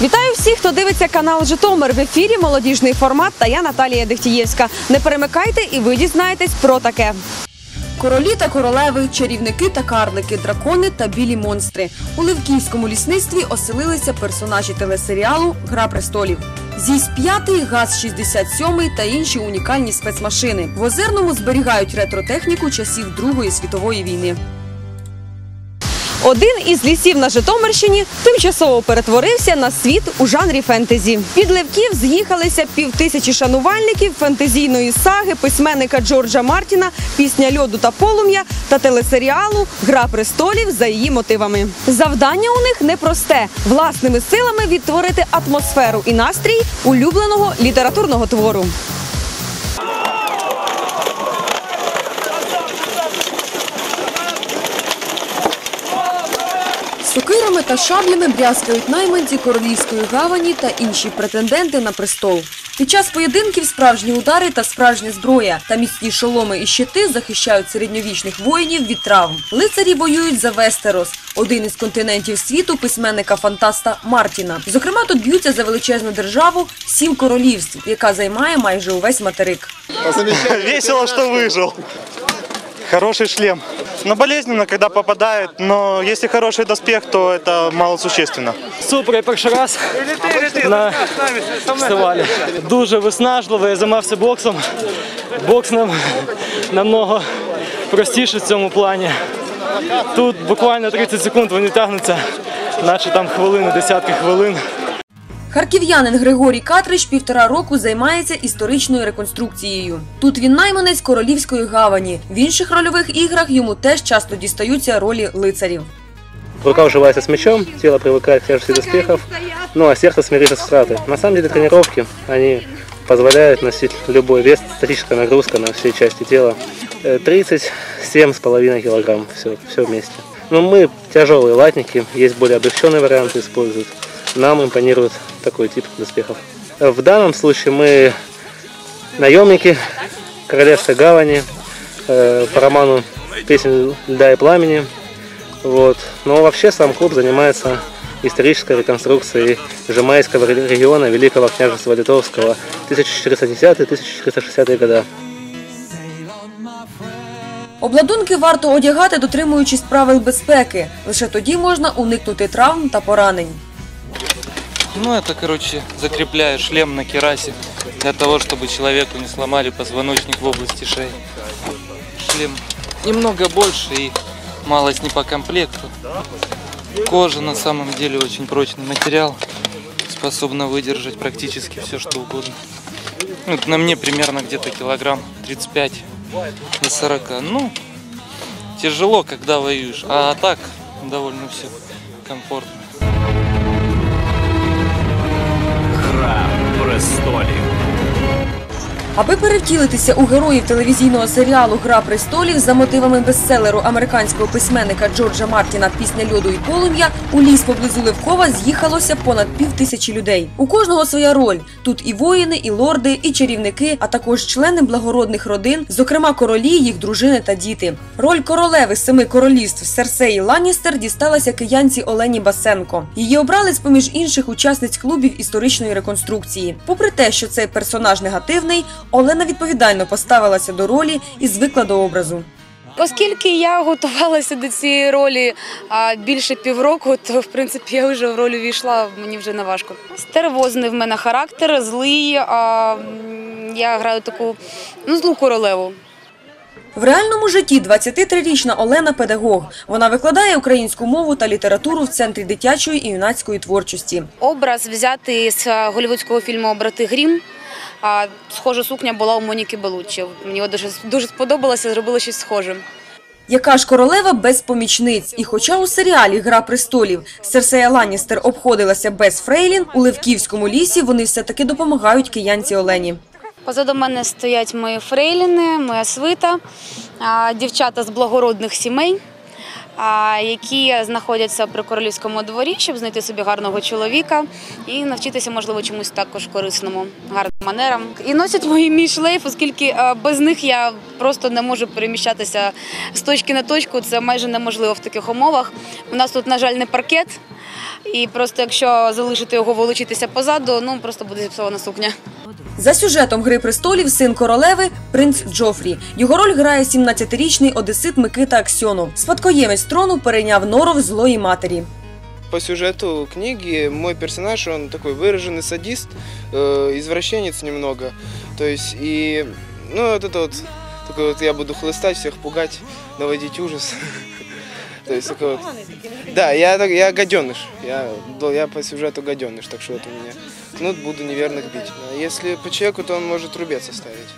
Вітаю всіх, хто дивиться канал Житомир в ефірі Молодіжний формат та я Наталія Дехтієвська. Не перемикайте і ви дізнаєтесь про таке. Королі та королеви, чарівники та карлики, дракони та білі монстри. У Левківському лісництві оселилися персонажі телесеріалу Гра престолів. Зісь 5 ГАЗ 67 та інші унікальні спецмашини. В Озерному зберігають ретротехніку часів Другої світової війни. Один із лісів на Житомирщині тимчасово перетворився на світ у жанрі фентезі. Під левків з'їхалися півтисячі шанувальників фентезійної саги письменника Джорджа Мартіна, пісня льоду та полум'я та телесеріалу Гра престолів за її мотивами. Завдання у них непросте власними силами відтворити атмосферу і настрій улюбленого літературного твору. Та шаблями брязкають найманці королівської гавані та інші претенденти на престол. Під час поєдинків справжні удари та справжня зброя та міцні шоломи і щити захищають середньовічних воїнів від травм. Лицарі воюють за Вестерос, один із континентів світу письменника фантаста Мартіна. Зокрема, тут б'ються за величезну державу сім королівств, яка займає майже увесь материк. Весело, что выжил. Хороший шлем. Но болезненно, когда попадает, но если хороший доспех, то это малосущественно. Супер, я перший раз на фестивалі. Дуже виснажливо, я займався боксом. Бокс нам намного простіше в цьому плані. Тут буквально 30 секунд вони тягнуться, наче там хвилини, десятки хвилин. Харків'янин Григорій Катрич півтора року займається історичною реконструкцією. Тут він найманець королівської гавані. В інших рольових іграх йому теж часто дістаються ролі лицарів. Рука уживается с мечом, тело привыкает к тяжести доспехов, ну а сердце смирится с стратой. На самом деле тренировки, они позволяют носить любой вес, статическая нагрузка на все части тела. Э, 37,5 килограмм, все, все вместе. Но мы тяжелые латники, есть более облегченные варианты используют. Нам импонирует такой тип доспехов. Э, В данном случае мы наемники Королевской гавани э, по роману «Песен льда и пламени». Вот. Но вообще сам клуб занимается исторической реконструкцией Жемайского ре- региона Великого княжества Литовского 1410-1460 года. Обладунки варто одягати, дотримуючись правил безпеки. Лише тоді можна уникнути травм та поранень. Ну, это, короче, закрепляю шлем на керасе для того, чтобы человеку не сломали позвоночник в области шеи. Шлем немного больше и малость не по комплекту. Кожа на самом деле очень прочный материал, способна выдержать практически все, что угодно. Это на мне примерно где-то килограмм 35 до 40. Ну, тяжело, когда воюешь, а так довольно все комфортно. Гра престолів. Аби перевтілитися у героїв телевізійного серіалу Гра престолів за мотивами бестселеру американського письменника Джорджа Мартіна Пісня льоду і полум'я у ліс поблизу Левкова з'їхалося понад пів тисячі людей. У кожного своя роль. Тут і воїни, і лорди, і чарівники, а також члени благородних родин, зокрема королі, їх дружини та діти. Роль королеви семи королівств Серсеї Ланністер дісталася киянці Олені Басенко. Її обрали з поміж інших учасниць клубів історичної реконструкції. Попри те, що цей персонаж негативний, Олена відповідально поставилася до ролі і звикла до образу. Оскільки я готувалася до цієї ролі а, більше півроку, то в принципі я вже в роль увійшла, мені вже не важко. Стервозний в мене характер, злий. А, я граю таку ну, злу королеву. В реальному житті 23-річна Олена педагог. Вона викладає українську мову та літературу в центрі дитячої і юнацької творчості. Образ взятий з голівудського фільму Брати Грім. А схожа сукня була у Моніки Белуччі. Мені дуже дуже сподобалося, зробила щось схоже. Яка ж королева без помічниць? І хоча у серіалі Гра престолів Серсея Ланністер обходилася без Фрейлін, у Левківському лісі вони все таки допомагають киянці Олені. Позаду мене стоять мої фрейліни, моя свита, дівчата з благородних сімей, які знаходяться при королівському дворі, щоб знайти собі гарного чоловіка і навчитися, можливо, чомусь також корисному. Манерам. І носять мої мій шлейф, оскільки е, без них я просто не можу переміщатися з точки на точку. Це майже неможливо в таких умовах. У нас тут, на жаль, не паркет. І просто якщо залишити його волочитися позаду, ну просто буде зіпсована сукня. За сюжетом Гри престолів син королеви принц Джофрі. Його роль грає 17-річний одесит Микита Аксьонов. Спадкоємець трону перейняв норов злої матері. По сюжету книги мой персонаж, он такой выраженный садист, э, извращенец немного. То есть и, ну, вот это вот, такой вот я буду хлыстать, всех пугать, наводить ужас. То есть такой вот. Да, я, я гаденыш. Я, я по сюжету гаденыш, так что вот у меня кнут буду неверных бить. А если по человеку, то он может рубец оставить.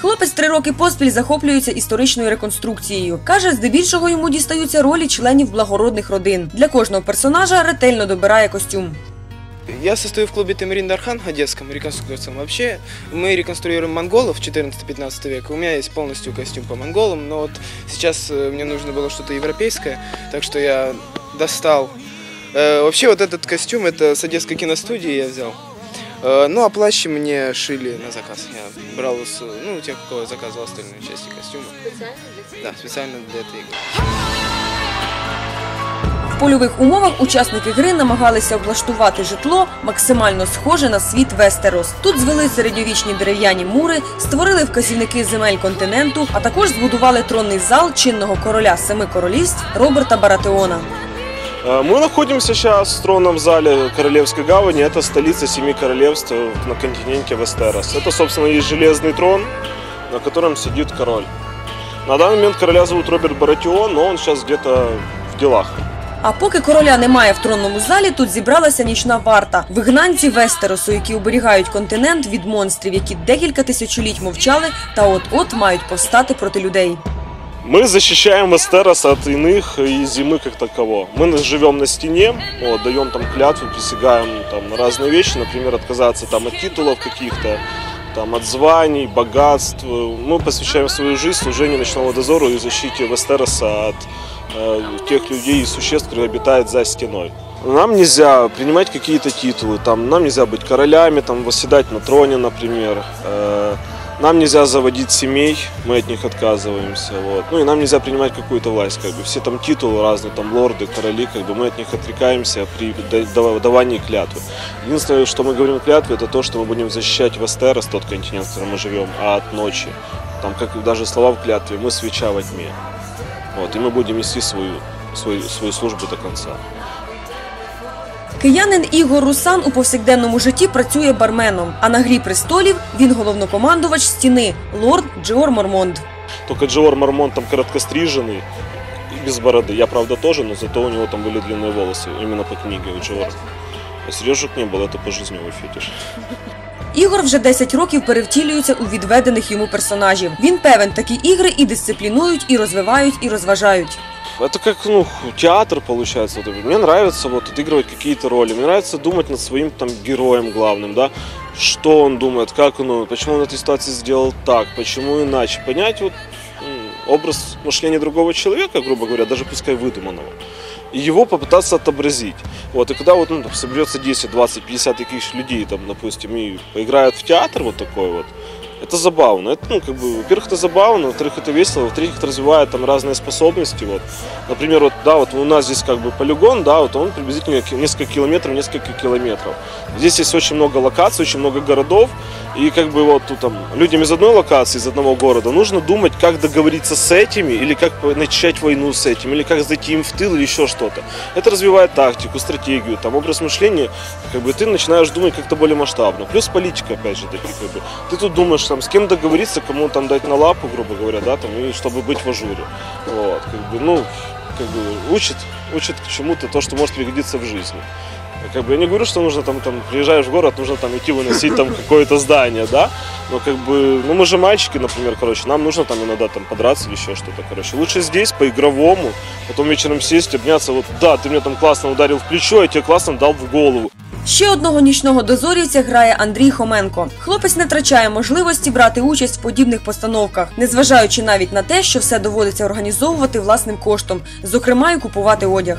Хлопець три роки поспіль захоплюється історичною реконструкцією. Каже, здебільшого йому дістаються ролі членів благородних родин. Для кожного персонажа ретельно добирає костюм. Я состою в клубе Тамарин Дархан одесском, реконструкциям. Вообще, мы реконструируем монголов 14-15 века. У меня есть полностью костюм по монголам, но вот сейчас э, мне нужно было что-то европейское, так что я достал. Э, Вообще, вот этот костюм, это с одесской киностудии я взял. Э, Ну, а плащи мне шили на заказ. Я брал, с, ну, у тех, у кого я заказывал остальные части костюма. Да, специально для этой игры. В польових умовах учасники гри намагалися облаштувати житло максимально схоже на світ Вестерос. Тут звели середньовічні дерев'яні мури, створили вказівники земель континенту, а також збудували тронний зал чинного короля семи королівств Роберта Баратеона. Э, Мы находимся сейчас в тронном зале Королевской гавани. Это столица Семи Королевств э, на континенте Вестерос. Это, собственно, есть железный трон, на котором сидит король. На данный момент короля зовут Роберт Баратион, но он сейчас где-то в делах. А поки короля немає в тронному залі, тут зібралася нічна варта, вигнанці Вестеросу, які оберігають континент від монстрів, які декілька тисячоліть мовчали та от-от мають повстати проти людей. Мы защищаем Вестерос от иных и зимы как таково. Мы живем на стене, вот, даем там клятву, присягаем там, на разные вещи, например, отказаться там, от титулов каких-то, там, от званий, богатств. Мы посвящаем свою жизнь служению ночного дозору и защите Вестероса от э, тех людей и существ, которые обитают за стеной. Нам нельзя принимать какие-то титулы, там, нам нельзя быть королями, там, восседать на троне, например. Э, нам нельзя заводить семей, мы от них отказываемся. Вот. Ну и нам нельзя принимать какую-то власть. Как бы. Все там титулы разные, там лорды, короли, как бы мы от них отрекаемся при да- дава- давании клятвы. Единственное, что мы говорим в клятве, это то, что мы будем защищать Вестерос, тот континент, в котором мы живем, а от ночи. Там, как даже слова в клятве, мы свеча во тьме. Вот, и мы будем нести свою, свою, свою службу до конца. Киянин Ігор Русан у повсякденному житті працює барменом, а на грі престолів він головнокомандувач стіни лорд Джеор Мормонд. Только Джеор Мармон там короткостриженный и без бороды. Я, правда, тоже, но зато у него там были длинные волосы. Именно по книге у Джеора. А сережек не было, это пожизневый фетиш. Ігор вже 10 років перевтілюється у відведених йому персонажів. Він певен, такі ігри і дисциплінують, і розвивають, і розважають. Это как, ну, театр получается. Вот, мне нравится вот отыгрывать какие-то роли. Мне нравится думать над своим там героем главным, да. Что он думает, как он, почему он в этой ситуации сделал так, почему иначе. Понять вот образ мышления другого человека, грубо говоря, даже пускай выдуманного. И его попытаться отобразить. Вот, и когда вот, ну, там, соберется 10, 20, 50 таких людей, там, допустим, и поиграют в театр вот такой вот, это забавно. Это, ну, как бы, во-первых, это забавно, во-вторых, это весело, во-вторых, это развивает там разные способности. Вот. Например, вот, да, вот у нас здесь как бы полигон, да, вот он приблизительно несколько километров, несколько километров. Здесь есть очень много локаций, очень много городов, и как бы вот тут там людям из одной локации, из одного города нужно думать, как договориться с этими, или как начать войну с этим, или как зайти им в тыл, или еще что-то. Это развивает тактику, стратегию, там образ мышления, как бы ты начинаешь думать как-то более масштабно. Плюс политика, опять же таки, как бы. Ты тут думаешь, там, с кем договориться, кому там дать на лапу, грубо говоря, да, там, и чтобы быть в ажуре. Вот, как бы, ну, как бы учит, учит к чему-то то, что может пригодиться в жизни. Как бы я не говорю, что нужно там, там, приезжаешь в город, нужно там идти выносить там какое-то здание, да, но как бы, ну мы же мальчики, например, короче, нам нужно там иногда там подраться или еще что-то, короче. Лучше здесь по-игровому, потом вечером сесть, обняться, вот, да, ты меня там классно ударил в плечо, я тебе классно дал в голову. Ще одного нічного дозорівця грає Андрій Хоменко. Хлопець не втрачає можливості брати участь в подібних постановках, незважаючи навіть на те, що все доводиться організовувати власним коштом, зокрема і купувати одяг.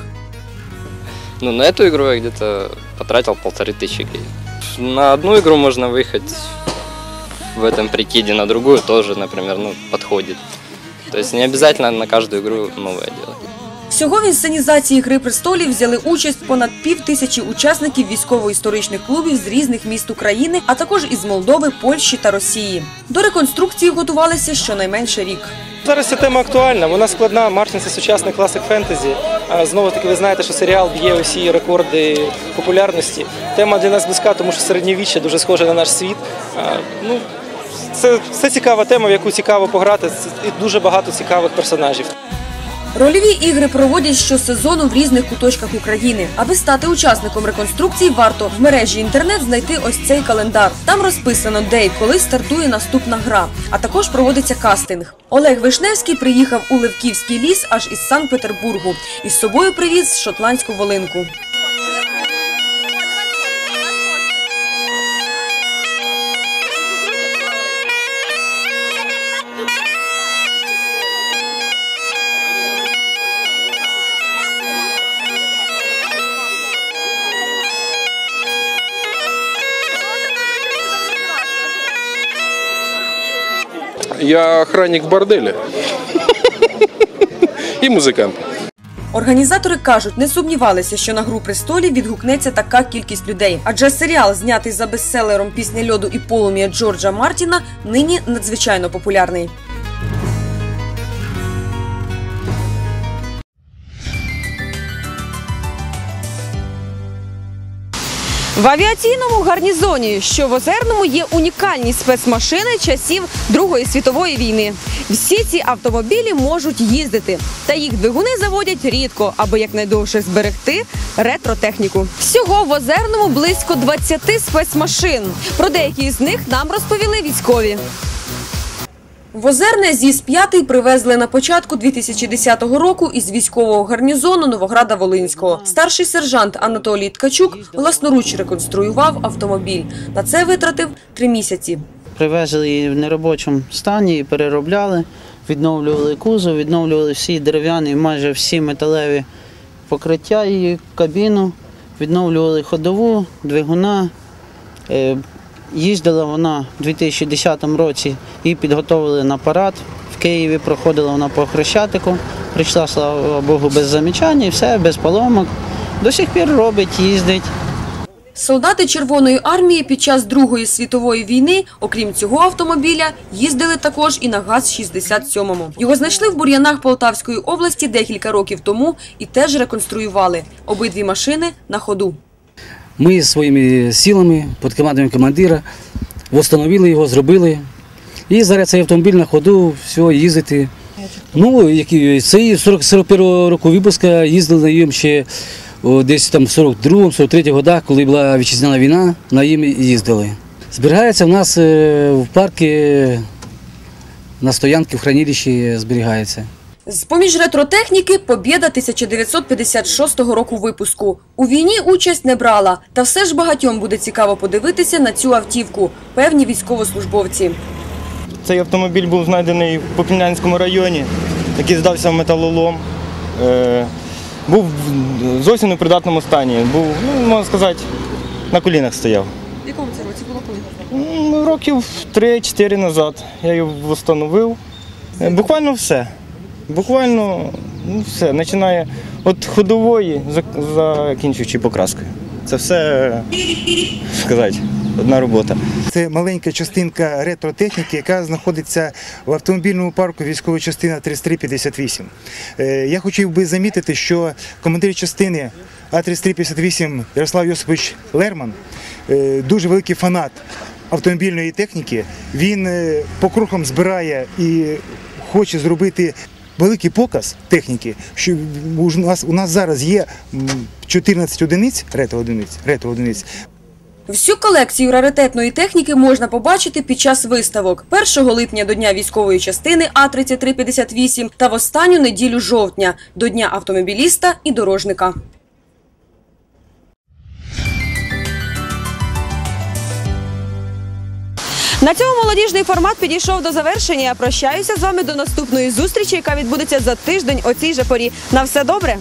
Ну, на эту игру я где-то потратил полторы тысячи гривен. На одну игру можно выехать в этом прикиде, на другую тоже, например, ну, подходит. То есть не обязательно на каждую игру новое делать. Всього в інсценізації Гри престолів взяли участь понад пів тисячі учасників військово-історичних клубів з різних міст України, а також із Молдови, Польщі та Росії. До реконструкції готувалися щонайменше рік. Зараз ця тема актуальна, вона складна. Мартін це сучасний класик фентезі. Знову таки, ви знаєте, що серіал б'є усі рекорди популярності. Тема для нас близька, тому що середньовіччя дуже схоже на наш світ. Ну, це, це цікава тема, в яку цікаво пограти. І дуже багато цікавих персонажів. Рольові ігри проводять щосезону в різних куточках України. Аби стати учасником реконструкції, варто в мережі інтернет знайти ось цей календар. Там розписано, де і коли стартує наступна гра, а також проводиться кастинг. Олег Вишневський приїхав у Левківський ліс аж із Санкт-Петербургу. Із собою привіз шотландську волинку. Я охранник в і музикант. Організатори кажуть, не сумнівалися, що на гру престолів відгукнеться така кількість людей. Адже серіал, знятий за бестселером пісня льоду і полум'я Джорджа Мартіна, нині надзвичайно популярний. В авіаційному гарнізоні, що в Озерному, є унікальні спецмашини часів Другої світової війни. Всі ці автомобілі можуть їздити, та їх двигуни заводять рідко, аби якнайдовше зберегти ретротехніку. Всього в Озерному близько 20 спецмашин. Про деякі з них нам розповіли військові. В Озерне зіс 5 привезли на початку 2010 року із військового гарнізону Новограда Волинського. Старший сержант Анатолій Ткачук власноруч реконструював автомобіль. На це витратив три місяці. Привезли її в неробочому стані і переробляли, відновлювали кузов, відновлювали всі дерев'яні, майже всі металеві покриття її, кабіну, відновлювали ходову, двигуна. Їздила вона у 2010 році і підготовили на парад. В Києві проходила вона по Хрещатику. Прийшла, слава Богу, без замічань, і все, без поломок. До сих пір робить, їздить. Солдати Червоної армії під час Другої світової війни, окрім цього автомобіля, їздили також і на ГАЗ-67. Його знайшли в бур'янах Полтавської області декілька років тому і теж реконструювали. Обидві машини на ходу. Ми своїми силами під командою командира встановили його, зробили. І зараз цей автомобіль на ходу, все, їздити. Ну, які цей 40 41 року випуска їздили на їм ще десь там в 42-43 годах, коли була вітчизняна війна, на їм їздили. Зберігається в нас е, в парку на стоянці в хранилищі зберігається. З-поміж ретротехніки Побєда 1956 року випуску. У війні участь не брала, та все ж багатьом буде цікаво подивитися на цю автівку, певні військовослужбовці. Цей автомобіль був знайдений в Попільнянському районі, який здався в металолом. Е, був зовсім непридатному стані. Був, ну, можна сказати, на колінах стояв. В якому це році було коли? Років 3-4 назад я його встановив. Е, Буквально все. Буквально ну, все. Починає від ходової, зак- закінчуючи покраскою. Це все, сказати, одна робота. Це маленька частинка ретротехніки, яка знаходиться в автомобільному парку військової частини 3358. Е, Я хотів би замітити, що командир частини А3358 Ярослав Йосипович Лерман е, дуже великий фанат автомобільної техніки. Він е, по крокам збирає і хоче зробити. Великий показ техніки, що у нас у нас зараз є 14 одиниць, ретро-одиниць, ретро-одиниць. Всю колекцію раритетної техніки можна побачити під час виставок 1 липня до Дня військової частини А3358 та в останню неділю жовтня до Дня автомобіліста і дорожника. На цьому молодіжний формат підійшов до завершення. Прощаюся з вами до наступної зустрічі, яка відбудеться за тиждень о цій же порі. На все добре.